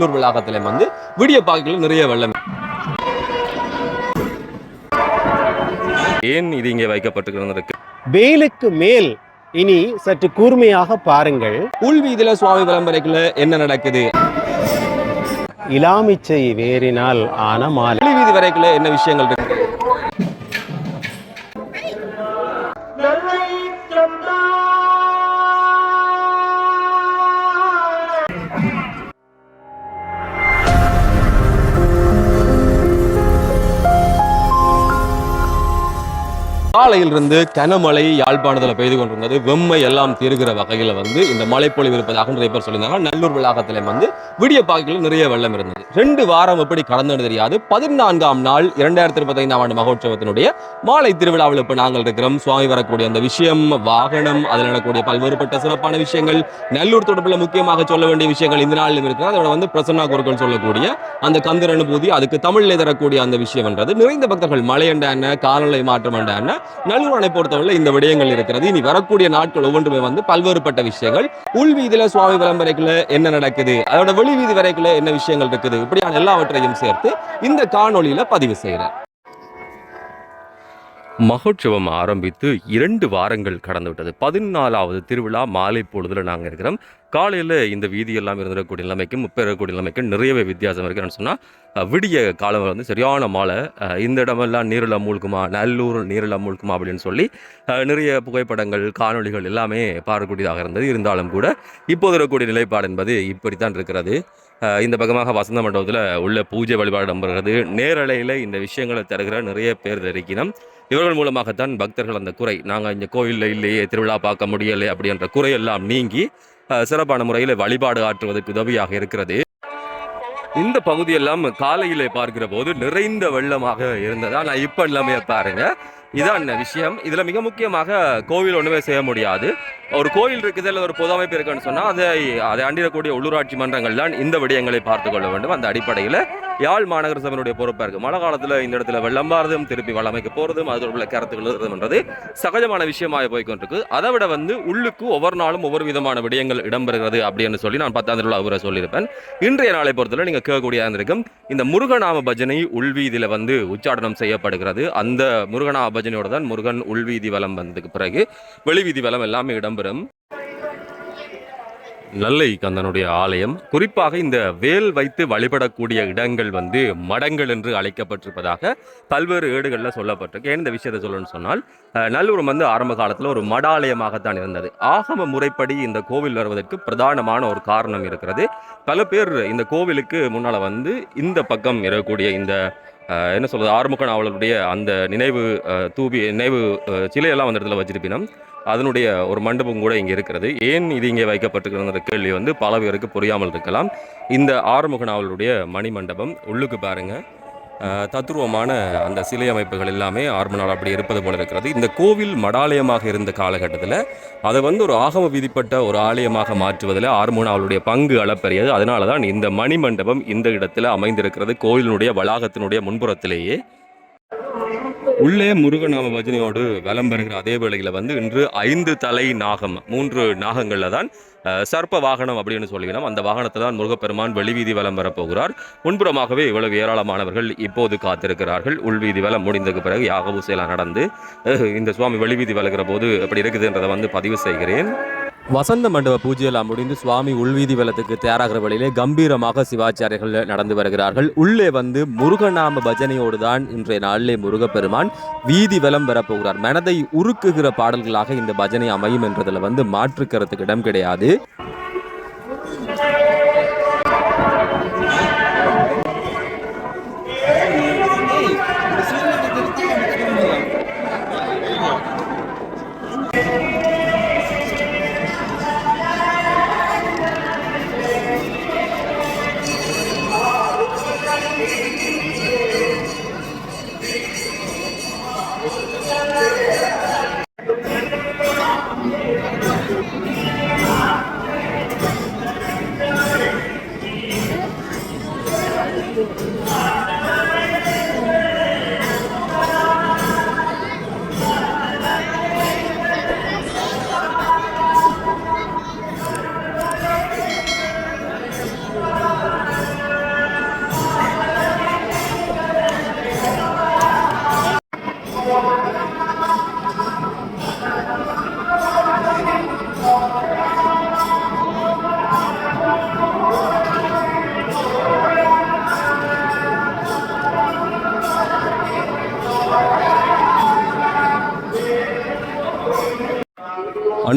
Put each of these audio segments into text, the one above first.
நல்லூர் வளாகத்திலே வந்து விடிய பாக்கில் நிறைய வெள்ளம். ஏன் இது இங்கே வைக்கப்பட்டிருக்கிறது வெயிலுக்கு மேல் இனி சற்று கூர்மையாக பாருங்கள். உள்வீதியில சுவாமி விளம்பரைக்குள்ள என்ன நடக்குது? இலாமிச்சை வேரினால் ஆன மாலை. வெளிவீதி வரைக்குள்ள என்ன விஷயங்கள் இருக்கு? காலையிலிருந்து கனமழை யாழ்ப்பாணத்தில் பெய்து கொண்டிருந்தது. வெம்மை எல்லாம் தீர்கிற வகையில் வந்து இந்த மழைப்பொழிவு இருப்பதாக நிறைய பேர் சொல்லியிருந்தாங்க. நல்லூர் வளாகத்திலே வந்து விடிய பாக்கில் நிறைய வெள்ளம் இருந்தது. ரெண்டு வாரம் எப்படி கடந்தது தெரியாது. பதினான்காம் நாள் இரண்டாயிரத்தி இருபத்தைந்தாம் ஆண்டு மகோற்சவத்தினுடைய மாலை திருவிழாவில் இப்போ நாங்கள் இருக்கிறோம். சுவாமி வரக்கூடிய அந்த விஷயம் வாகனம் அதில் நடக்கூடிய பல்வேறுபட்ட சிறப்பான விஷயங்கள் நல்லூர் தொடர்பில் முக்கியமாக சொல்ல வேண்டிய விஷயங்கள் இந்த நாளிலும் இருக்கிறது. அதோட வந்து பிரசன்னா குருக்கள் சொல்லக்கூடிய அந்த கந்தர் அனுபூதி அதுக்கு தமிழில் தரக்கூடிய அந்த விஷயம் என்றது. நிறைந்த பக்தர்கள் மழை என்ன காலநிலை மாற்றம் என்ன நல்லூர் பொறுத்தவரை இந்த விடயங்கள் இருக்கிறது. இனி வரக்கூடிய நாட்கள் ஒவ்வொன்றுமே வந்து பல்வேறுபட்ட விஷயங்கள். உள் வீதியில சுவாமி விளம்பரைக்குள்ள என்ன நடக்குது? அதோட வெளி வீதி வரைக்குள்ள என்ன விஷயங்கள் இருக்குது? இப்படியான எல்லாவற்றையும் சேர்த்து இந்த காணொலியில பதிவு செய்கிறேன் மகோற்சவம் ஆரம்பித்து இரண்டு வாரங்கள் கடந்து விட்டது பதினாலாவது திருவிழா மாலை பொழுதுல நாங்கள் இருக்கிறோம். காலையில் இந்த வீதி எல்லாம் இருந்திருக்கக்கூடிய நிலைமைக்கும் இப்போ இருக்கக்கூடிய நிலைமைக்கும் நிறையவே வித்தியாசம் இருக்குன்னு சொன்னால் விடிய காலம் வந்து சரியான மழை இந்த இடமெல்லாம் நீரில் மூழ்குமா நல்லூர் நீரில் மூழ்குமா அப்படின்னு சொல்லி நிறைய புகைப்படங்கள் காணொளிகள் எல்லாமே பார்க்கக்கூடியதாக இருந்தது. இருந்தாலும் கூட இப்போது இருக்கக்கூடிய நிலைப்பாடு என்பது இப்படித்தான் இருக்கிறது. இந்த பக்கமாக வசந்த மண்டபத்தில் உள்ள பூஜை வழிபாடு நம்புகிறது நேரலையில் இந்த விஷயங்களை தருகிற நிறைய பேர் இருக்கிறோம் இவர்கள் மூலமாகத்தான் பக்தர்கள் அந்த குறை நாங்கள் இங்கே கோயிலில் இல்லையே திருவிழா பார்க்க முடியலை அப்படின்ற குறையெல்லாம் நீங்கி அஹ், சிறப்பான முறையில் வழிபாடு ஆற்றுவதற்கு உதவியாக இருக்கிறது. இந்த பகுதியெல்லாம் காலையிலே பார்க்கிற போது நிறைந்த வெள்ளமாக இருந்ததா. நான் இப்போ எல்லாமே பாருங்க. இதான் விஷயம். இதுல மிக முக்கியமாக கோவில் ஒண்ணுமே செய்ய முடியாது. ஒரு கோயில் இருக்குது இல்லை ஒரு பொது அமைப்பு இருக்குன்னு சொன்னால் அதை அதை அண்டிடக்கூடிய உள்ளூராட்சி மன்றங்கள் தான் இந்த விடயங்களை பார்த்து கொள்ள வேண்டும். அந்த அடிப்படையில் யாழ் மாநகர சபையினுடைய பொறுப்பாக இருக்குது மழை காலத்தில் இந்த இடத்துல வெள்ளம் மாறுதும் திருப்பி வளமைக்கு போகிறதும் அது உள்ள கருத்துக்கள் எழுதுறதுன்றது சகஜமான விஷயமாக போய்க்கொண்டிருக்கு. அதை விட வந்து உள்ளுக்கு ஒவ்வொரு நாளும் ஒவ்வொரு விதமான விடயங்கள் இடம்பெறுகிறது அப்படின்னு சொல்லி நான் பத்தாம் திருவிழா அவரை சொல்லியிருப்பேன். இன்றைய நாளை பொறுத்தவரை நீங்கள் கேட்கக்கூடிய இருந்திருக்கும் இந்த முருகநாம பஜனை உள்வீதியில் வந்து உச்சாடனம் செய்யப்படுகிறது. அந்த முருகநாம பஜனையோட தான் முருகன் உள்வீதி வலம் வந்ததுக்கு பிறகு வெளிவீதி வலம் எல்லாமே இடம்பெறும். நல்லை கந்தனுடைய ஆலயம். குறிப்பாக இந்த வேல் வைத்து வழிபடக்கூடிய இடங்கள் வந்து மடங்கள் என்று அழைக்கப்பட்டிருப்பதாக பல்வேறு ஏடுகளில் சொல்லப்பட்டிருக்கு. ஏன் இந்த விஷயத்தை சொல்லணும்னு சொன்னால் நல்லூரம் வந்து ஆரம்ப காலத்தில் ஒரு மடாலயமாகத்தான் இருந்தது. ஆகம முறைப்படி இந்த கோவில் வருவதற்கு பிரதானமான ஒரு காரணம் இருக்கிறது. பல பேர் இந்த கோவிலுக்கு முன்னால் வந்து இந்த பக்கம் இருக்கக்கூடிய இந்த என்ன சொல்வது ஆறுமுகன் அவளுடைய அந்த நினைவு தூபி நினைவு சிலையெல்லாம் அந்த இடத்துல வச்சிருப்பினோம் அதனுடைய ஒரு மண்டபம் கூட இங்கே இருக்கிறது. ஏன் இது இங்கே வைக்கப்பட்டிருக்கிற கேள்வி வந்து பல பேருக்கு புரியாமல் இருக்கலாம். இந்த ஆறுமுக நாவலுடைய மணி மண்டபம் உள்ளுக்கு பாருங்கள் தத்துருவமான அந்த சிலை அமைப்புகள் எல்லாமே ஆர்மனால் அப்படி இருப்பது போல இருக்கிறது. இந்த கோவில் மடாலயமாக இருந்த காலகட்டத்தில் அதை வந்து ஒரு ஆகம விதிப்பட்ட ஒரு ஆலயமாக மாற்றுவதில் ஆறுமுக பங்கு அளப்பெரியது. அதனால தான் இந்த மணி மண்டபம் இந்த இடத்துல அமைந்திருக்கிறது. கோவிலினுடைய வளாகத்தினுடைய முன்புறத்திலேயே. உள்ளே முருகநாம பஜனையோடு விளம்பருங்கிற அதே வேளையில் வந்து இன்று ஐந்து தலை நாகம் மூன்று நாகங்களில் தான் சர்ப்ப வாகனம் அப்படின்னு சொல்லிவினோம் அந்த வாகனத்தை தான் முருகப்பெருமான் வெளிவீதி வலம் வரப்போகிறார் முன்புறமாகவே இவ்வளவு ஏராளமானவர்கள் இப்போது காத்திருக்கிறார்கள். உள்வீதி வலம் முடிந்ததுக்கு பிறகு யாக பூசையெல்லாம் நடந்து இந்த சுவாமி வெளிவீதி வளர்கிற போது எப்படி இருக்குதுன்றதை வந்து பதிவு செய்கிறேன். வசந்த மண்டப பூஜையெல்லாம் முடிந்து சுவாமி உள்வீதி வெள்ளத்துக்கு தயாராகிற வழியிலே கம்பீரமாக சிவாச்சாரியர்கள் நடந்து வருகிறார்கள். உள்ளே வந்து முருகநாம பஜனையோடு தான் இன்றைய நாளிலே முருகப்பெருமான் வீதி வலம் வரப்போகிறார் மனதை உருக்குகிற பாடல்களாக இந்த பஜனை அமையும் என்றதில் வந்து மாற்று கருத்துக்கு இடம் கிடையாது.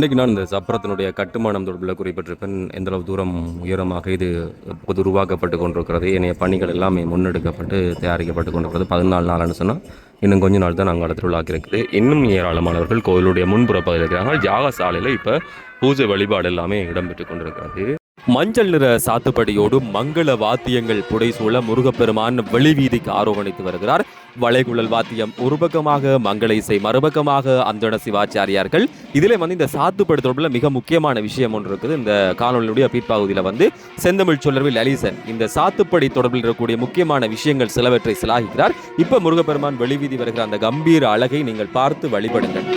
அன்றைக்கு நான் இந்த சப்பரத்தினுடைய கட்டுமானம் தொடர்பில் குறிப்பிட்டிருப்பேன். எந்த அளவு தூரம் உயரமாக இது இப்போது உருவாக்கப்பட்டு கொண்டிருக்கிறது ஏனைய பணிகள் எல்லாமே முன்னெடுக்கப்பட்டு தயாரிக்கப்பட்டு கொண்டிருக்கிறது. பதினாலு நாள்னு சொன்னால் இன்னும் கொஞ்ச நாள் தான் நாங்கள் அடுத்த இருக்குது. இன்னும் ஏராளமானவர்கள் கோயிலுடைய முன்புற பகுதியில் இருக்கிறாங்க ஜாக சாலையில் இப்போ பூஜை வழிபாடு எல்லாமே இடம்பெற்று கொண்டிருக்கிறது. மஞ்சள் நிற சாத்துப்படியோடு மங்கள வாத்தியங்கள் புடைசூழ முருகப்பெருமான் வெளிவீதிக்கு ஆரோகணித்து வருகிறார். வளைகுழல் வாத்தியம் ஒரு பக்கமாக மங்கள இசை மறுபக்கமாக அந்தண சிவாச்சாரியார்கள். இதிலே வந்து இந்த சாத்துப்படி தொடர்பில் மிக முக்கியமான விஷயம் ஒன்று இருக்குது. இந்த காணொலியுடைய பிற்பகுதியில் வந்து செந்தமிழ் சொல்லர்வில் லலிசன் இந்த சாத்துப்படி தொடர்பில் இருக்கக்கூடிய முக்கியமான விஷயங்கள் சிலவற்றை சிலாகிக்கிறார். இப்போ முருகப்பெருமான் வெளிவீதி வருகிற அந்த கம்பீர அழகை நீங்கள் பார்த்து வழிபடுங்கள்.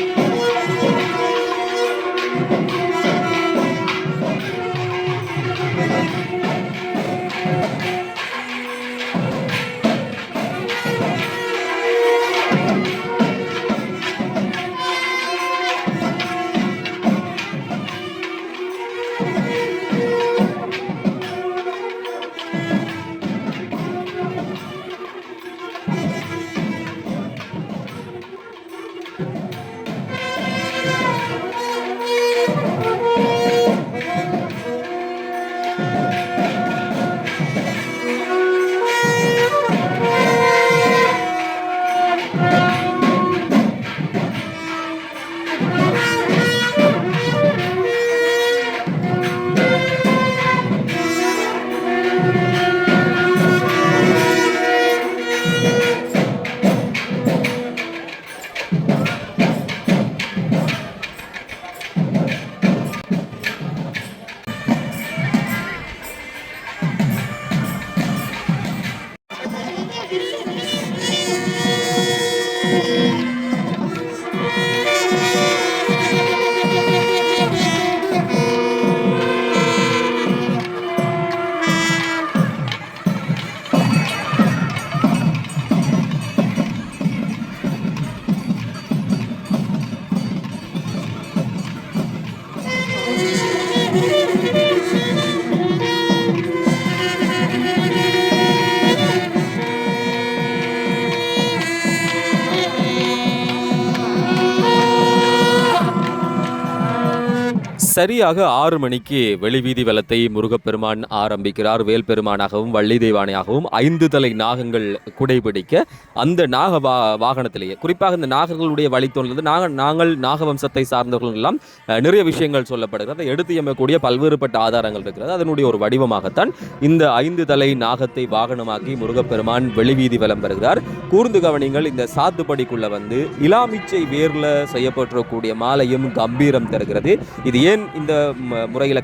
சரியாக ஆறு மணிக்கு வெளிவீதி வலத்தை முருகப்பெருமான் ஆரம்பிக்கிறார். வேல் பெருமானாகவும் வள்ளி தெய்வானையாகவும் ஐந்து தலை நாகங்கள் குடைபிடிக்க அந்த நாக வா வாகனத்திலேயே குறிப்பாக இந்த நாகர்களுடைய வழித்தோன்றது நாக நாங்கள் நாகவம்சத்தை சார்ந்தவர்கள் எல்லாம் நிறைய விஷயங்கள் சொல்லப்படுகிறது. அதை எடுத்து எம்மக்கூடிய பல்வேறுபட்ட ஆதாரங்கள் இருக்கிறது. அதனுடைய ஒரு வடிவமாகத்தான் இந்த ஐந்து தலை நாகத்தை வாகனமாக்கி முருகப்பெருமான் வெளிவீதி வலம் வருகிறார் கூர்ந்து கவனிங்கள் இந்த சாத்துப்படிக்குள்ள வந்து இலாமிச்சை வேர்ல செய்யப்பட்டிருக்கக்கூடிய மாலையும் கம்பீரம் தருகிறது. இது ஏன் இந்த ம- முறையில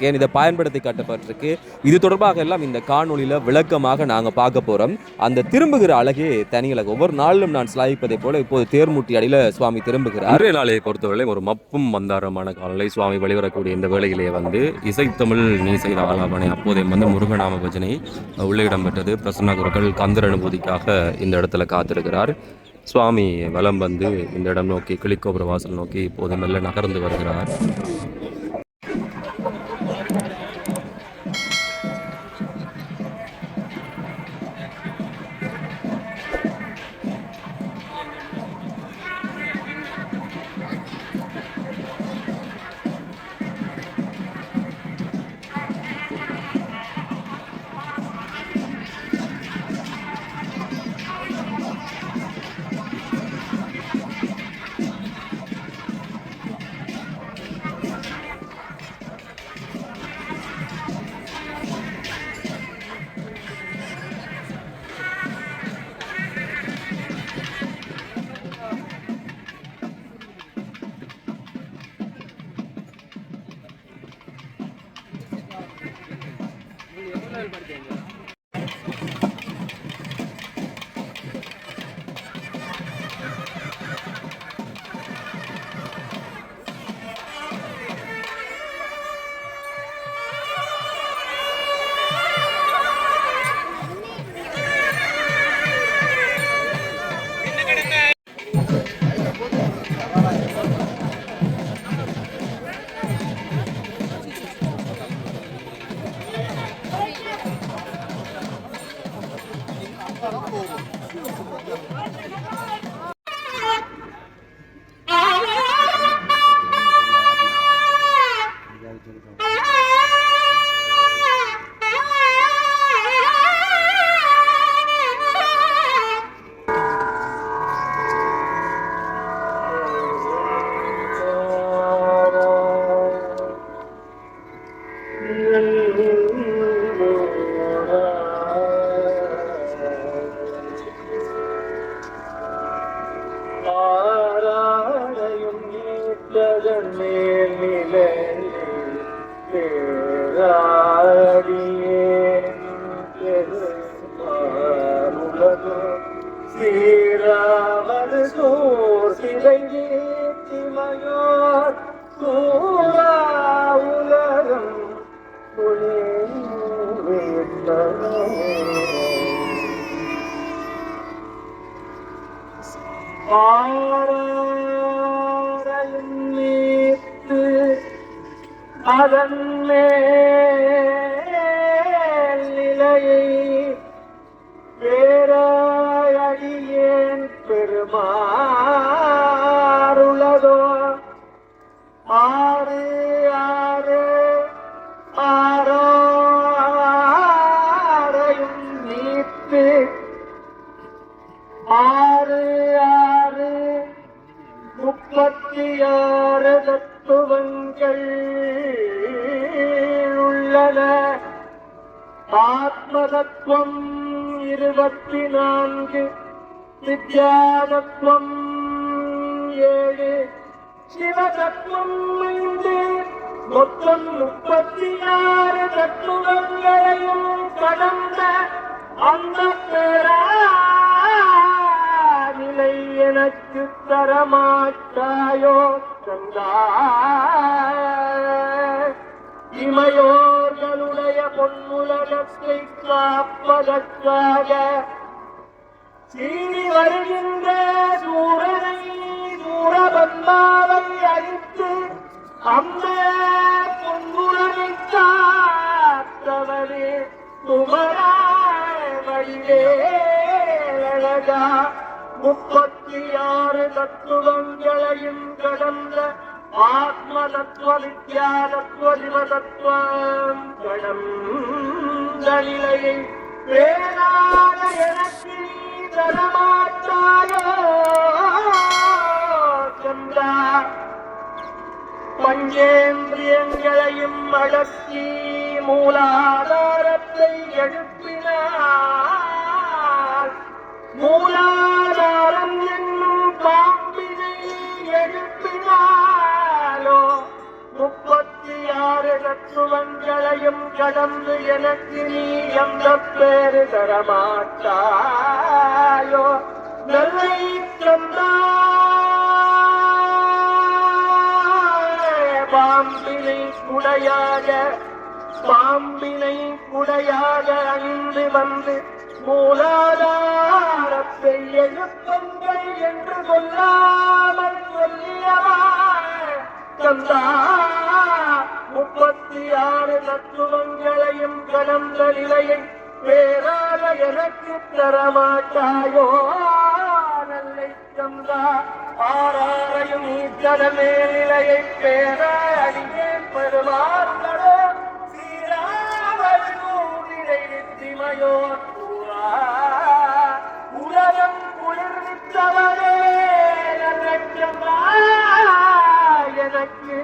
இதை பயன்படுத்தி கட்டப்பட்டிருக்கு. இது தொடர்பாக எல்லாம் இந்த காணொலியில் விளக்கமாக நாங்கள் பார்க்க போகிறோம் அந்த திரும்புகிற அழகே தனி அழகு ஒவ்வொரு நாளிலும் நான் சிலாய்ப்பதை போல இப்போது தேர்முட்டி அடியில் சுவாமி திரும்புகிறார். அன்றைய நாளை பொறுத்தவரை ஒரு மப்பும் மந்தாரமான காலநிலை சுவாமி வெளிவரக்கூடிய இந்த வேளையிலே வந்து இசைத்தமிழ் நீ செய்த ஆலாபனை அப்போதே வந்து முருகநாம பஜனை உள்ளே இடம்பெற்றது. பிரசன்ன குருக்கள் கந்தர் அனுபூதிக்காக இந்த இடத்துல காத்திருக்கிறார். சுவாமி வலம் வந்து இந்த இடம் நோக்கி கிளிக்கோபுர வாசல் நோக்கி இப்போது மெல்ல நகர்ந்து வருகிறார். Barbeño. ஆறு ஆறு ஆரோ ஆரையும் நீத்து ஆறு ஆறு முப்பத்தி ஆறு தத்துவங்கள் உள்ளன. ஆத்மதத்துவம் இருபத்தி நான்கு வித்யாதத்துவம் ஏழு சிவதத்துவம் ஐந்து மொத்தம் முப்பத்தி ஆறு தத்துவங்களையும் கடந்த அந்த நிலை எனக்கு தரமாட்டாயோ தந்தா இமையோர்களுடைய பொன்முலகத்தை காப்பதற்காக சீனி வருகின்ற சூரனை சூரபன்மாவை அழித்து அம்மே பொன்முலனை காத்தவனே குமராவழியே முப்பத்தி ஆறு தத்துவங்களையும் கடந்த ஆத்ம தத்துவ வித்யா தத்துவ சிவ தத்துவம் கடந்த நிலையை வேளாண எனக்கு தரமாட்டாயோ? கொண்டார் பஞ்சேந்திரியங்களையும் அடக்கி மூலாதாரத்தை எழுப்பினார். மூலாதாரம் என்னும் பாம்பினை எழுப்பினாலோ முப்பத்தி ஆறு தத்துவங்களையும் கடந்து எனக்கு நீ எந்த பேரு தரமாட்டாயோ. நல்லை தந்தாய் பாம்பினை குடையாக பாம்பினை குடையாக அணிந்து வந்து மூலாதாரத்தை எழுப்புங்கள் என்று சொல்லாமல் சொல்லியவா? தந்தா முப்பத்தி ஆறு தத்துவங்களையும் கடந்த நிலையை வேறாக எனக்கு தரமாட்டாயோ? சந்தா தந்தா ஆறாரையும் நீச்சட மேல்நிலையை பேர அடியேன் பெருமாறுகளோ சீராவூரிடை நித்திமையோ கூறா உலகம் குளிர்வித்தவரே எனக்கு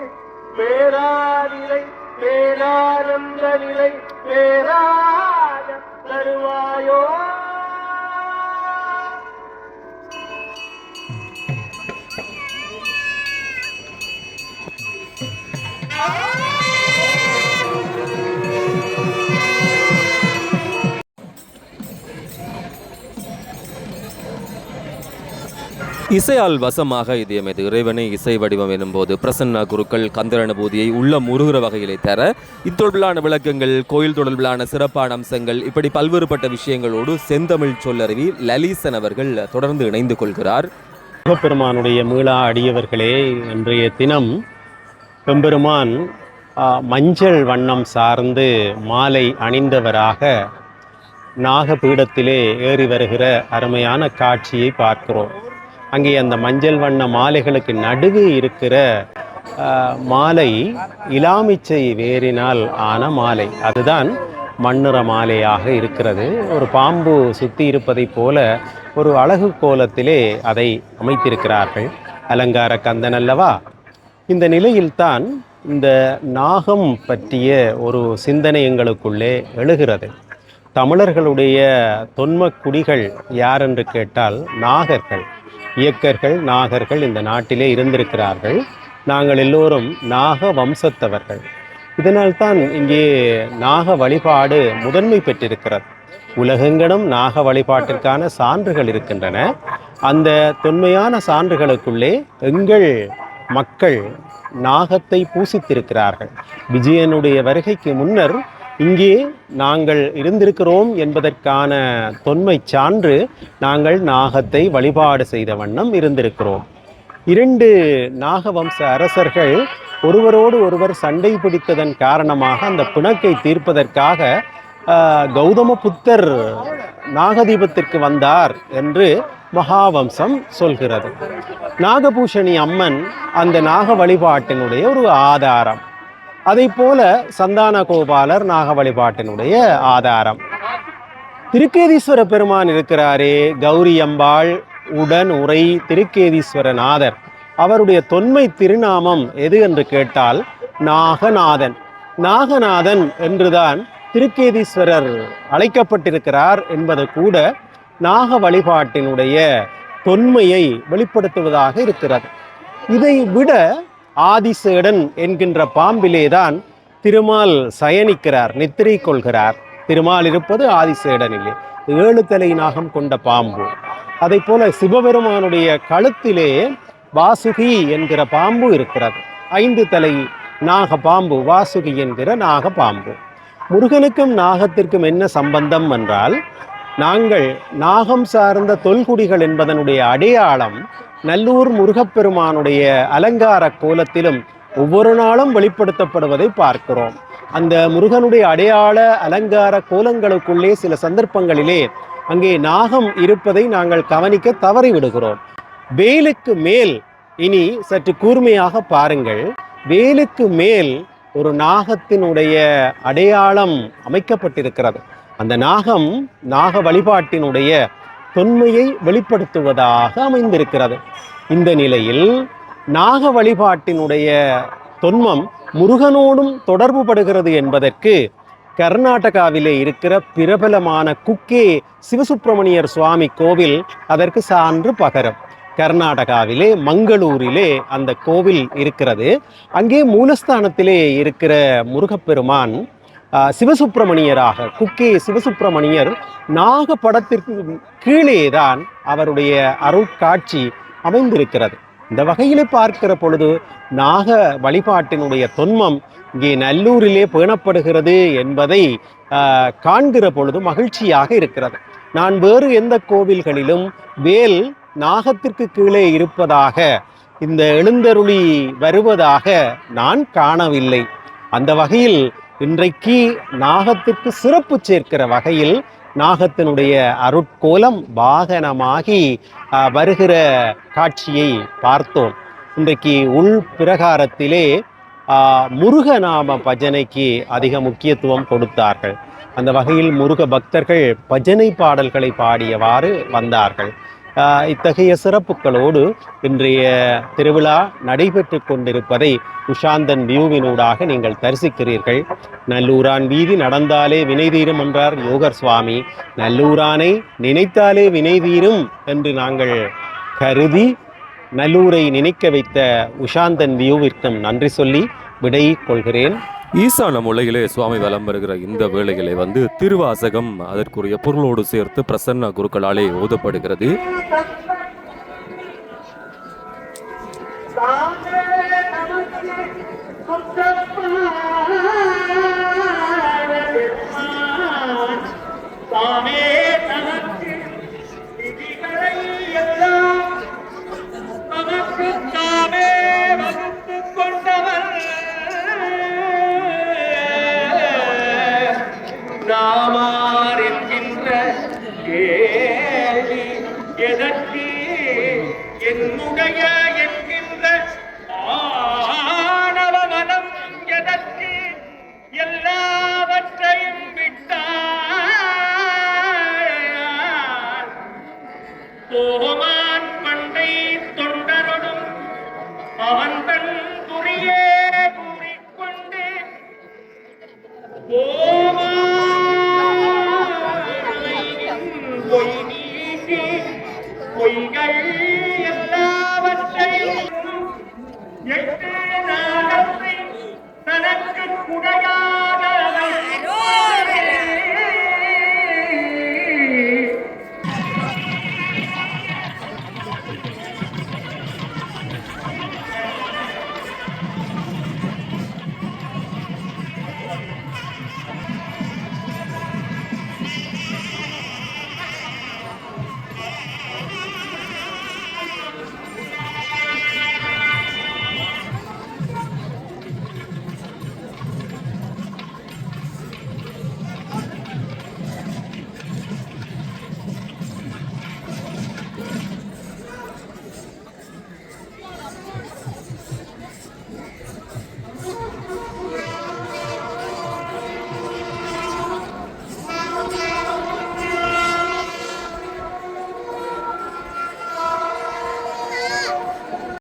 பேராநிலை பேரானந்த நிலை பேராய தருவாயோ இசையால் வசமாக இதயமைது இறைவனை இசை வடிவம் எனும்போது பிரசன்ன குருக்கள் கந்தரன பூதியை உள்ள முருகிற வகையிலே தர இத்தொடர்பிலான விளக்கங்கள் கோயில் தொடர்பிலான சிறப்பான அம்சங்கள் இப்படி பல்வேறுபட்ட விஷயங்களோடு செந்தமிழ் சொல்லறிவி லலிசன் அவர்கள் தொடர்ந்து இணைந்து கொள்கிறார். சிவபெருமானுடைய மீளா அடியவர்களே இன்றைய தினம் பெம்பெருமான் மஞ்சள் வண்ணம் சார்ந்து மாலை அணிந்தவராக நாகபீடத்திலே ஏறி வருகிற அருமையான காட்சியை பார்க்கிறோம். அங்கே அந்த மஞ்சள் வண்ண மாலைகளுக்கு நடுவு இருக்கிற மாலை இலாமிச்சை வேரினால் ஆன மாலை. அதுதான் மண்ணிற மாலையாக இருக்கிறது. ஒரு பாம்பு சுற்றி இருப்பதைப் போல ஒரு அழகு கோலத்திலே அதை அமைத்திருக்கிறார்கள். அலங்கார கந்தன் அல்லவா? இந்த நிலையில்தான் இந்த நாகம் பற்றிய ஒரு சிந்தனை எங்களுக்குள்ளே எழுகிறது. தமிழர்களுடைய தொன்மக்குடிகள் யார் என்று கேட்டால் நாகர்கள். இயக்கர்கள் நாகர்கள் இந்த நாட்டிலே இருந்திருக்கிறார்கள். நாங்கள் எல்லோரும் நாக வம்சத்தவர்கள். இதனால்தான் இங்கே நாக வழிபாடு முதன்மை பெற்றிருக்கிறது. உலகெங்கனும் நாக வழிபாட்டிற்கான சான்றுகள் இருக்கின்றன. அந்த தொன்மையான சான்றுகளுக்குள்ளே எங்கள் மக்கள் நாகத்தை பூசித்திருக்கிறார்கள். விஜயனுடைய வருகைக்கு முன்னர் இங்கே நாங்கள் இருந்திருக்கிறோம் என்பதற்கான தொன்மை சான்று நாங்கள் நாகத்தை வழிபாடு செய்த வண்ணம் இருந்திருக்கிறோம். இரண்டு நாகவம்ச அரசர்கள் ஒருவரோடு ஒருவர் சண்டை பிடித்ததன் காரணமாக அந்த பிணக்கை தீர்ப்பதற்காக கௌதம புத்தர் நாகதீபத்திற்கு வந்தார் என்று மகாவம்சம் சொல்கிறது. நாகபூஷணி அம்மன் அந்த நாக வழிபாட்டினுடைய ஒரு ஆதாரம். அதை போல சந்தான கோபாலர் நாக வழிபாட்டினுடைய ஆதாரம். திருக்கேதீஸ்வர பெருமான் இருக்கிறாரே கௌரி அம்பாள் உடன் உரை திருக்கேதீஸ்வரநாதர். அவருடைய தொன்மை திருநாமம் எது என்று கேட்டால் நாகநாதன். நாகநாதன் என்றுதான் திருக்கேதீஸ்வரர் அழைக்கப்பட்டிருக்கிறார் என்பது கூட நாக வழிபாட்டினுடைய தொன்மையை வெளிப்படுத்துவதாக இருக்கிறது. இதை விட ஆதிசேடன் என்கின்ற பாம்பிலேதான் திருமால் சயனிக்கிறார் நித்திரை கொள்கிறார். திருமால் இருப்பது ஆதிசேடனிலே. ஏழு தலை நாகம் கொண்ட பாம்பு. அதை போல சிவபெருமானுடைய கழுத்திலே வாசுகி என்கிற பாம்பு இருக்கிறது. ஐந்து தலை நாக பாம்பு வாசுகி என்கிற நாக பாம்பு. முருகனுக்கும் நாகத்திற்கும் என்ன சம்பந்தம் என்றால் நாங்கள் நாகம் சார்ந்த தொல்குடிகள் என்பதனுடைய அடையாளம் நல்லூர் முருகப்பெருமானுடைய அலங்கார கோலத்திலும் ஒவ்வொரு நாளும் வெளிப்படுத்தப்படுவதை பார்க்கிறோம். அந்த முருகனுடைய அடையாள அலங்கார கோலங்களுக்குள்ளே சில சந்தர்ப்பங்களிலே அங்கே நாகம் இருப்பதை நாங்கள் கவனிக்க தவறிவிடுகிறோம். வேலுக்கு மேல் இனி சற்று கூர்மையாக பாருங்கள். வேலுக்கு மேல் ஒரு நாகத்தினுடைய அடையாளம் அமைக்கப்பட்டிருக்கிறது. அந்த நாகம் நாக வழிபாட்டினுடைய தொன்மையை வெளிப்படுத்துவதாக அமைந்திருக்கிறது. இந்த நிலையில் நாக வழிபாட்டினுடைய தொன்மம் முருகனோடும் தொடர்பு படுகிறது என்பதற்கு கர்நாடகாவிலே இருக்கிற பிரபலமான குக்கே சிவசுப்பிரமணியர் சுவாமி கோவில் அதற்கு சான்று பகரம். கர்நாடகாவிலே மங்களூரிலே அந்த கோவில் இருக்கிறது. அங்கே மூலஸ்தானத்திலே இருக்கிற முருகப்பெருமான் சிவசுப்பிரமணியராக குக்கே சிவசுப்பிரமணியர் நாக படத்திற்கு கீழே தான் அவருடைய அருட்காட்சி அமைந்திருக்கிறது. இந்த வகையிலே பார்க்கிற பொழுது நாக வழிபாட்டினுடைய தொன்மம் இங்கே நல்லூரிலே பேணப்படுகிறது என்பதை காண்கிற பொழுது மகிழ்ச்சியாக இருக்கிறது. நான் வேறு எந்த கோவில்களிலும் வேல் நாகத்திற்கு கீழே இருப்பதாக இந்த எழுந்தருளி வருவதாக நான் காணவில்லை. அந்த வகையில் இன்றைக்கு நாகத்துக்கு சிறப்பு சேர்க்கிற வகையில் நாகத்தினுடைய அருட்கோலம் வாகனமாகி வருகிற காட்சியை பார்த்தோம். இன்றைக்கு உள் பிரகாரத்திலே முருகநாம பஜனைக்கு அதிக முக்கியத்துவம் கொடுத்தார்கள். அந்த வகையில் முருக பக்தர்கள் பஜனை பாடல்களை பாடியவாறு வந்தார்கள். இத்தகைய சிறப்புகளோடு இன்றைய திருவிழா நடைபெற்று கொண்டிருப்பதை உஷாந்தன் வியூவினூடாக நீங்கள் தரிசிக்கிறீர்கள். நல்லூரான் வீதி நடந்தாலே வினை தீரும் என்றார் யோகர் சுவாமி. நல்லூரானை நினைத்தாலே வினை தீரும் என்று நாங்கள் கருதி நல்லூரை நினைக்க வைத்த உஷாந்தன் வியூவிற்கும் நன்றி சொல்லி விடை கொள்கிறேன். ஈசான முலையிலே சுவாமி வலம் வருகிற இந்த வேலைகளை வந்து திருவாசகம் அதற்குரிய பொருளோடு சேர்த்து பிரசன்ன குருக்களாலே ஓதப்படுகிறது. தாமே நமக்கு